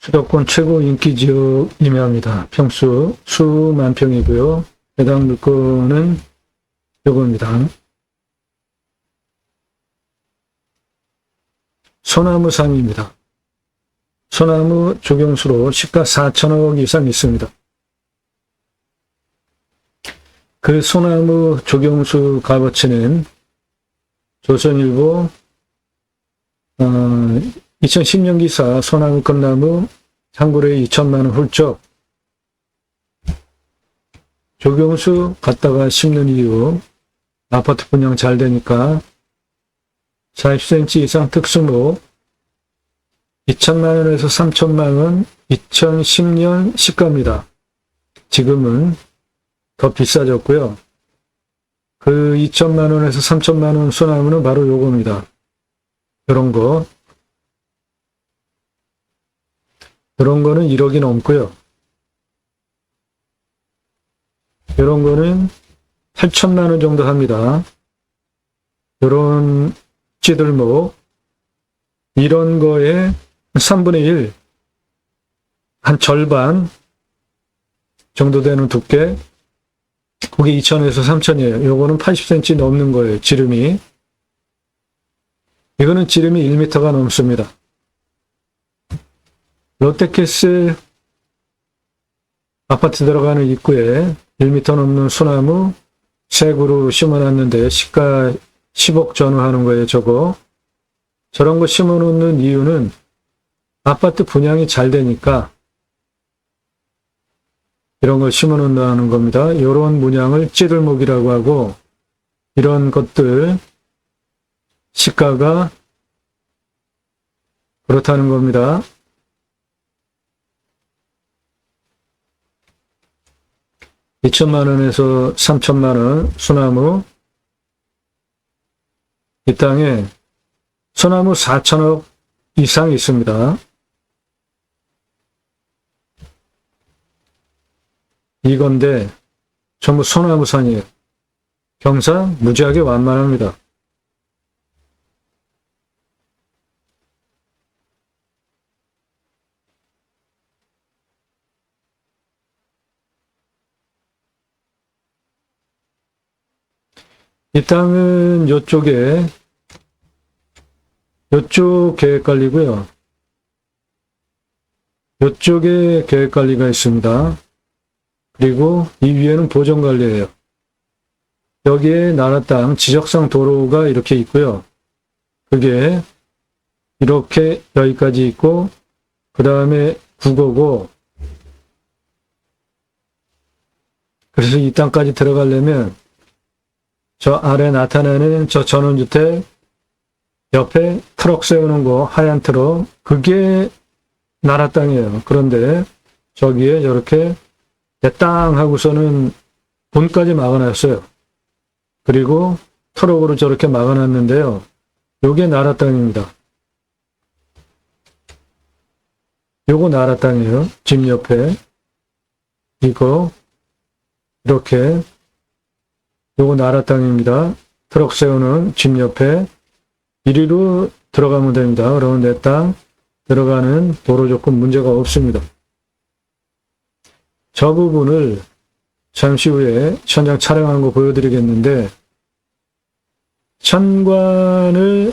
수도권 최고 인기 지역이며 합니다. 평수 수만 평이고요. 해당 물건은 요겁니다. 소나무 산입니다. 소나무 조경수로 시가 4천억 이상 있습니다. 그 소나무 조경수 값어치는 조선일보 어, 2010년 기사 소나무 끝나무 한 그루에 2천만 원 훌쩍 조경수 갖다가 심는 이유 아파트 분양 잘 되니까 40cm 이상 특수목 2천만 원에서 3천만 원 2010년 시가입니다. 지금은 더 비싸졌고요. 그 2천만 원에서 3천만 원 소나무는 바로 요겁니다. 이런 거. 이런 거는 1억이 넘고요. 이런 거는 8천만 원 정도 합니다. 이런 찌들목 이런 거에 3분의 1, 한 절반 정도 되는 두께 그게 2천에서 3천이에요. 요거는 80cm 넘는 거예요. 지름이. 이거는 지름이 1m가 넘습니다. 롯데캐슬 아파트 들어가는 입구에 1m 넘는 소나무 세 그루 심어놨는데 시가 10억 전후하는 거예요. 저거. 저런 거 심어놓는 이유는 아파트 분양이 잘 되니까 이런 걸 심어놓는다는 겁니다. 이런 문양을 찌들목이라고 하고 이런 것들 시가가 그렇다는 겁니다. 이천만 원에서 3천만 원 소나무 이 땅에 소나무 4천억 이상 있습니다. 이건데 전부 소나무산이에요. 경사 무지하게 완만합니다. 이 땅은 이쪽에 이쪽 계획관리고요. 이쪽에 계획관리가 있습니다. 그리고 이 위에는 보전관리예요. 여기에 나라 땅 지적상 도로가 이렇게 있고요. 그게 이렇게 여기까지 있고 그 다음에 국어고 그래서 이 땅까지 들어가려면 저 아래 나타나는 저 전원주택 옆에 트럭 세우는 거 하얀 트럭 그게 나라 땅이에요. 그런데 저기에 저렇게 땅 하고서는 본까지 막아놨어요. 그리고 트럭으로 저렇게 막아놨는데요. 요게 나라 땅입니다. 요거 나라 땅이에요. 집 옆에 이거 이렇게 요거 나라 땅입니다. 트럭 세우는 집 옆에 이리로 들어가면 됩니다. 그러면 내 땅 들어가는 도로 조건 문제가 없습니다. 저 부분을 잠시 후에 현장 촬영한 거 보여드리겠는데 천관을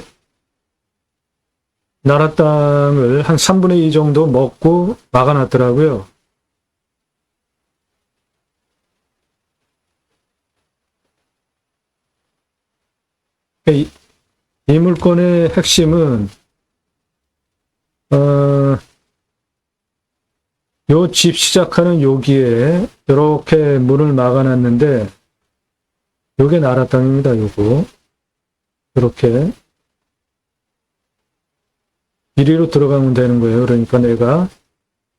나라 땅을 한 3분의 2 정도 먹고 막아놨더라고요. 이, 이 물건의 핵심은 어, 요 집 시작하는 여기에 이렇게 문을 막아놨는데 요게 나라 땅입니다. 요거 이렇게 이리로 들어가면 되는 거예요. 그러니까 내가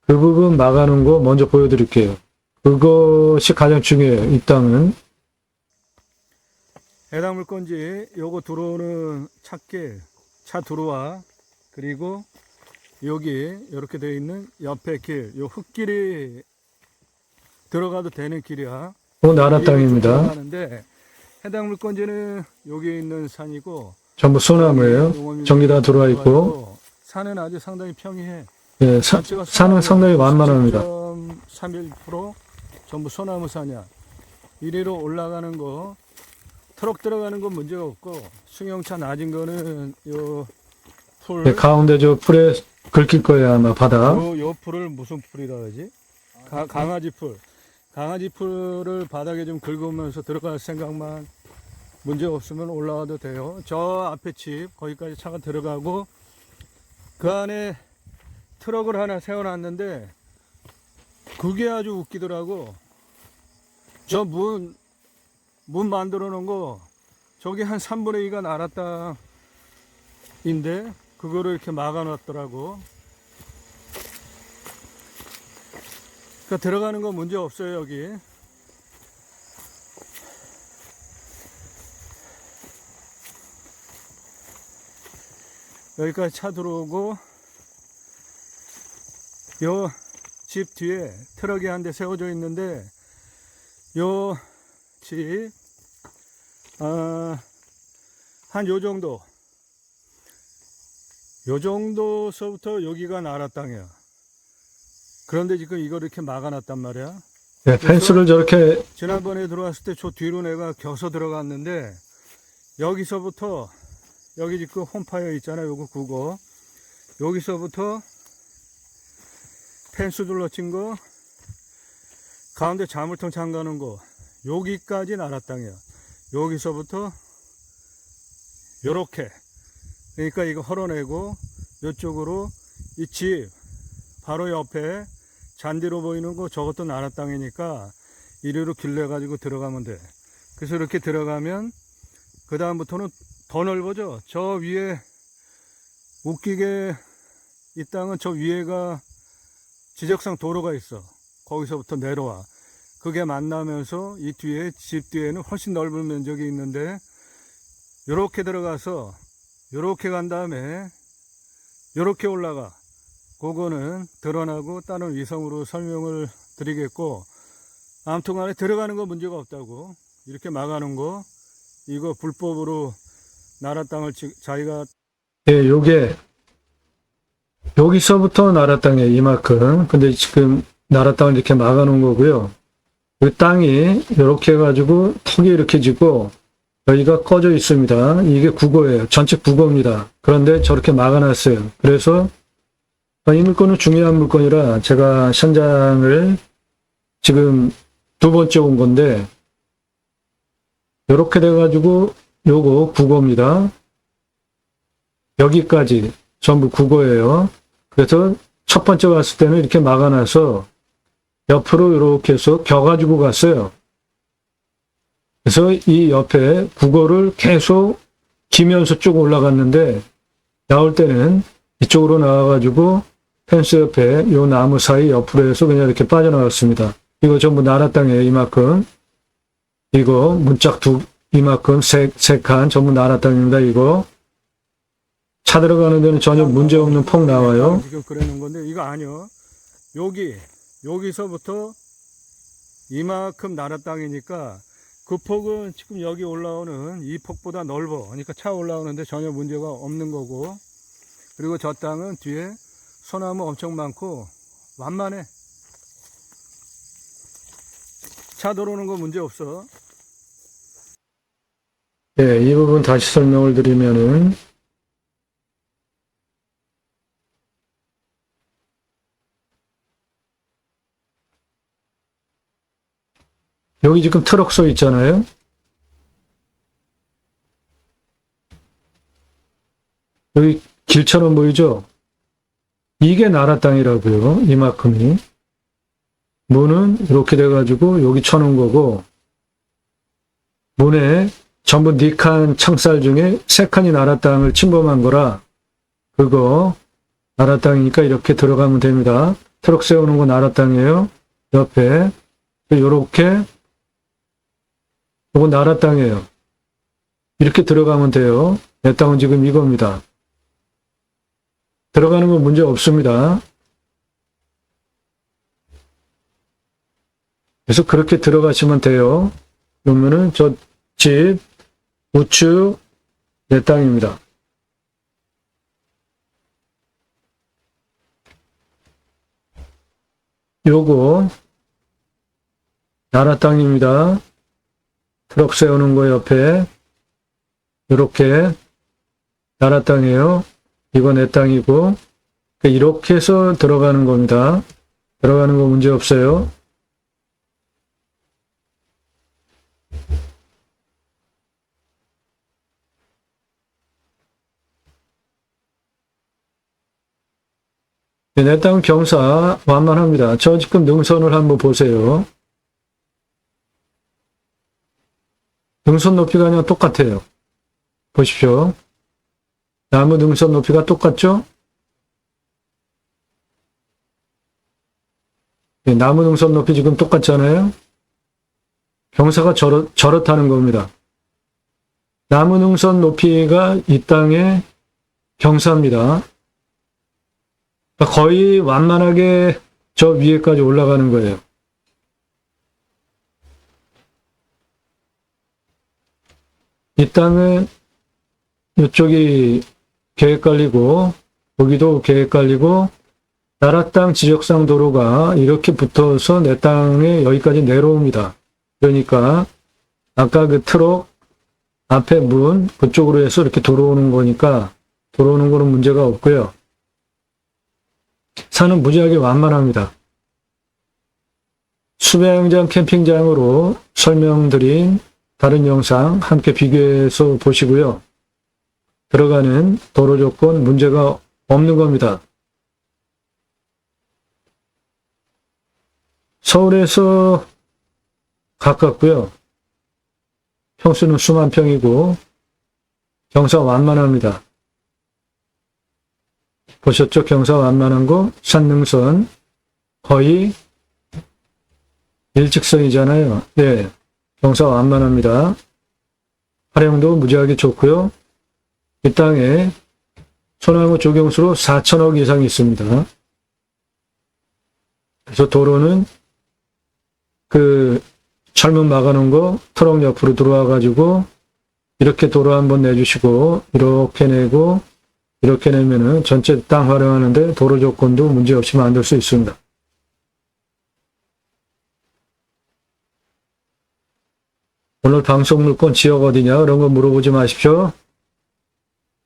그 부분 막아놓은 거 먼저 보여드릴게요. 그것이 가장 중요해요. 이 땅은 해당 물건지 요거 들어오는 찾길 차 들어와 그리고 여기 이렇게 되어 있는 옆에 길, 요 흙길이 들어가도 되는 길이야. 또 나라 땅입니다. 해당 물건지는 여기 있는 산이고 전부 소나무예요. 전기 다 들어와 있고 산은 아주 상당히 평이해. 예, 사, 산은 상당히 완만합니다. 31% 전부 소나무 산이야. 이리로 올라가는 거 트럭 들어가는 건 문제가 없고 승용차 낮은 거는 요풀 예, 가운데 저 풀에 긁힐 거예요 아마 바다. 요, 요 풀을 무슨 풀이라 하지? 가, 강아지 풀. 강아지 풀을 바닥에 좀 긁으면서 들어갈 생각만 문제 없으면 올라와도 돼요. 저 앞에 집 거기까지 차가 들어가고 그 안에 트럭을 하나 세워놨는데 그게 아주 웃기더라고. 저 문, 문 만들어 놓은 거 저기 한 3분의 2가 나라 땅인데 그거를 이렇게 막아 놨더라고. 그러니까 들어가는 거 문제 없어요 여기. 여기까지 차 들어오고 요 집 뒤에 트럭이 한 대 세워져 있는데 요 집, 아, 한요 정도, 요 정도서부터 여기가 나라 땅이야. 그런데 지금 이걸 이렇게 막아놨단 말이야. 예, 펜스를 저렇게 지난번에 들어왔을 때 저 뒤로 내가 겨서 들어갔는데 여기서부터 여기 지금 홈파이어 있잖아요. 요거 그거 여기서부터 펜스 둘러친 거 가운데 자물통 잠가는 거 여기까지 나라 땅이야. 여기서부터 요렇게 그러니까 이거 헐어내고 이쪽으로 이 집 바로 옆에 잔디로 보이는 거 저것도 나라 땅이니까 이리로 길러 가지고 들어가면 돼. 그래서 이렇게 들어가면 그 다음부터는 더 넓어져. 저 위에 웃기게 이 땅은 저 위에가 지적상 도로가 있어. 거기서부터 내려와. 그게 만나면서 이 뒤에 집 뒤에는 훨씬 넓은 면적이 있는데 요렇게 들어가서 요렇게 간 다음에 요렇게 올라가. 그거는 드러나고 다른 위성으로 설명을 드리겠고 아무튼 간에 들어가는 거 문제가 없다고 이렇게 막아놓은 거 이거 불법으로 나라 땅을 지- 자기가 예, 요게 여기서부터 나라 땅에 이만큼. 근데 지금 나라 땅을 이렇게 막아놓은 거고요. 이 땅이 이렇게 해가지고 턱이 이렇게 지고 여기가 꺼져 있습니다. 이게 국어예요. 전체 국어입니다. 그런데 저렇게 막아놨어요. 그래서 이 물건은 중요한 물건이라 제가 현장을 지금 두 번째 온 건데 이렇게 돼가지고 요거 국어입니다. 여기까지 전부 국어예요. 그래서 첫 번째 왔을 때는 이렇게 막아놔서 옆으로 이렇게 해서 겨가지고 갔어요. 그래서 이 옆에 국어를 계속 기면서 쭉 올라갔는데 나올 때는 이쪽으로 나와가지고 펜스 옆에 요 나무 사이 옆으로 해서 그냥 이렇게 빠져나왔습니다. 이거 전부 나라 땅에 이만큼 이거 문짝 두 이만큼 세, 세칸 전부 나라 땅입니다. 이거 차 들어가는 데는 전혀 문제 없는 폭 나와요. 지금 그래놓은 건데 이거 아니요. 여기 여기서부터 이만큼 나라 땅이니까 그 폭은 지금 여기 올라오는 이 폭보다 넓어. 그러니까 차 올라오는데 전혀 문제가 없는 거고. 그리고 저 땅은 뒤에 소나무 엄청 많고 완만해. 차 들어오는 거 문제 없어. 네, 이 부분 다시 설명을 드리면은 여기 지금 트럭 서 있잖아요. 여기 길처럼 보이죠? 이게 나라 땅이라고요. 이만큼이. 문은 이렇게 돼가지고 여기 쳐놓은 거고 문에 전부 네 칸 창살 중에 세 칸이 나라 땅을 침범한 거라 그거 나라 땅이니까 이렇게 들어가면 됩니다. 트럭 세우는 거 나라 땅이에요. 옆에 요렇게 이거 나라 땅이에요. 이렇게 들어가면 돼요. 내 땅은 지금 이겁니다. 들어가는 건 문제 없습니다. 그래서 그렇게 들어가시면 돼요. 그러면은 저 집 우측 내 땅입니다. 요거 나라 땅입니다. 트럭 세우는 거 옆에 이렇게 나라 땅이에요. 이거 내 땅이고 이렇게 해서 들어가는 겁니다. 들어가는 거 문제 없어요. 네, 내땅 경사 완만합니다. 저 지금 능선을 한번 보세요. 능선 높이가 그냥 똑같아요. 보십시오. 나무 능선 높이가 똑같죠? 네, 나무 능선 높이 지금 똑같잖아요? 경사가 저렇, 저렇다는 겁니다. 나무 능선 높이가 이 땅의 경사입니다. 그러니까 거의 완만하게 저 위에까지 올라가는 거예요. 이 땅은 이쪽이 계획 관리고 여기도 계획 관리고 나라 땅 지적상 도로가 이렇게 붙어서 내 땅에 여기까지 내려옵니다. 그러니까 아까 그 트럭 앞에 문 그쪽으로 해서 이렇게 들어오는 거니까 들어오는 거는 문제가 없고요. 산은 무지하게 완만합니다. 수배양장 캠핑장으로 설명드린 다른 영상 함께 비교해서 보시고요. 들어가는 도로 조건 문제가 없는 겁니다. 서울에서 가깝고요. 평수는 수만 평이고 경사 완만합니다. 보셨죠? 경사 완만한 거 산능선 거의 일직선이잖아요. 네, 경사 완만합니다. 활용도 무지하게 좋고요. 이 땅에 소나무 조경수로 4천억 이상 있습니다. 그래서 도로는 그 철문 막아놓은 거 트럭 옆으로 들어와 가지고 이렇게 도로 한번 내주시고 이렇게 내고 이렇게 내면은 전체 땅 활용하는데 도로 조건도 문제없이 만들 수 있습니다. 오늘 방송 물건 지역 어디냐 그런 거 물어보지 마십시오.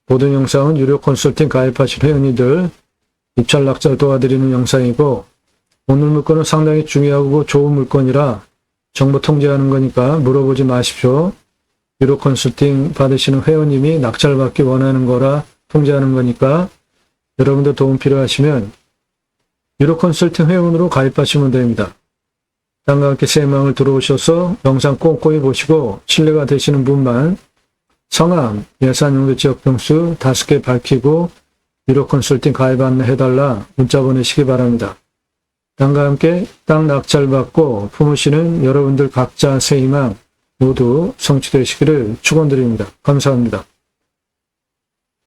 모든 영상은 유료 컨설팅 가입하신 회원님들 입찰 낙찰 도와드리는 영상이고 오늘 물건은 상당히 중요하고 좋은 물건이라 정보 통제하는 거니까 물어보지 마십시오. 유료 컨설팅 받으시는 회원님이 낙찰받기 원하는 거라 통제하는 거니까 여러분들 도움 필요하시면 유료 컨설팅 회원으로 가입하시면 됩니다. 함께 세망을 들어오셔서 영상 꼼꼼히 보시고 신뢰가 되시는 분만 성함, 예산 용도 지역 평수 다섯 개 밝히고 유료 컨설팅 가입 안내해달라 문자 보내시기 바랍니다. 땅과 함께 땅 낙찰 받고 품으시는 여러분들 각자 새 희망 모두 성취되시기를 축원드립니다. 감사합니다.